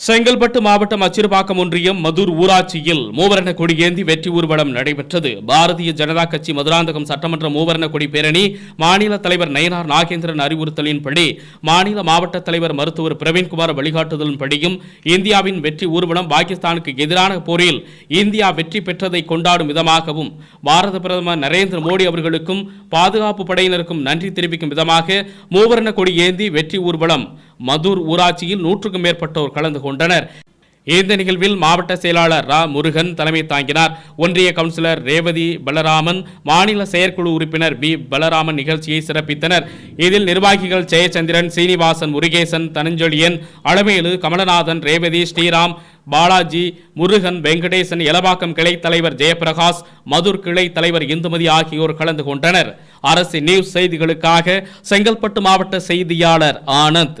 செங்கல்பட்டு மாவட்டம் அச்சிறுபாக்கம் ஒன்றியம் மதுர் ஊராட்சியில் மூவரண கொடியேந்தி வெற்றி ஊர்வலம் நடைபெற்றது. பாரதிய ஜனதா கட்சி மதுராந்தகம் சட்டமன்ற மூவர்ண கொடி பேரணி மாநில தலைவர் நயனார் நாகேந்திரன் அறிவுறுத்தலின்படி மாநில மாவட்ட தலைவர் மருத்துவர் பிரவீன்குமார் வழிகாட்டுதலின்படியும் இந்தியாவின் வெற்றி ஊர்வலம் பாகிஸ்தானுக்கு எதிரான போரில் இந்தியா வெற்றி பெற்றதை கொண்டாடும் விதமாகவும் பாரத பிரதமர் நரேந்திர மோடி அவர்களுக்கும் பாதுகாப்பு படையினருக்கும் நன்றி தெரிவிக்கும் விதமாக மூவரண கொடி ஏந்தி வெற்றி ஊர்வலம் மதுர் ஊராட்சியில் நூற்றுக்கும் மேற்பட்டோர் கலந்து கொண்டனர். இந்த நிகழ்வில் மாவட்ட செயலாளர் ரா. முருகன் தலைமை தாங்கினார். ஒன்றிய கவுன்சிலர் ரேவதி பலராமன் மாநில செயற்குழு உறுப்பினர் பி. பலராமன் நிகழ்ச்சியை சிறப்பித்தனர். இதில் நிர்வாகிகள் ஜெயச்சந்திரன் சீனிவாசன் முருகேசன் தனஞ்சொலியன் அளவேலு கமலநாதன் ரேவதி ஸ்ரீராம் பாலாஜி முருகன் வெங்கடேசன் எலவாக்கம் கிளை தலைவர் ஜெயபிரகாஷ் மதுர் கிளை தலைவர் இந்துமதி ஆகியோர் கலந்து கொண்டனர். அரசு நியூஸ் செய்திகளுக்காக செங்கல்பட்டு மாவட்ட செய்தியாளர் ஆனந்த்.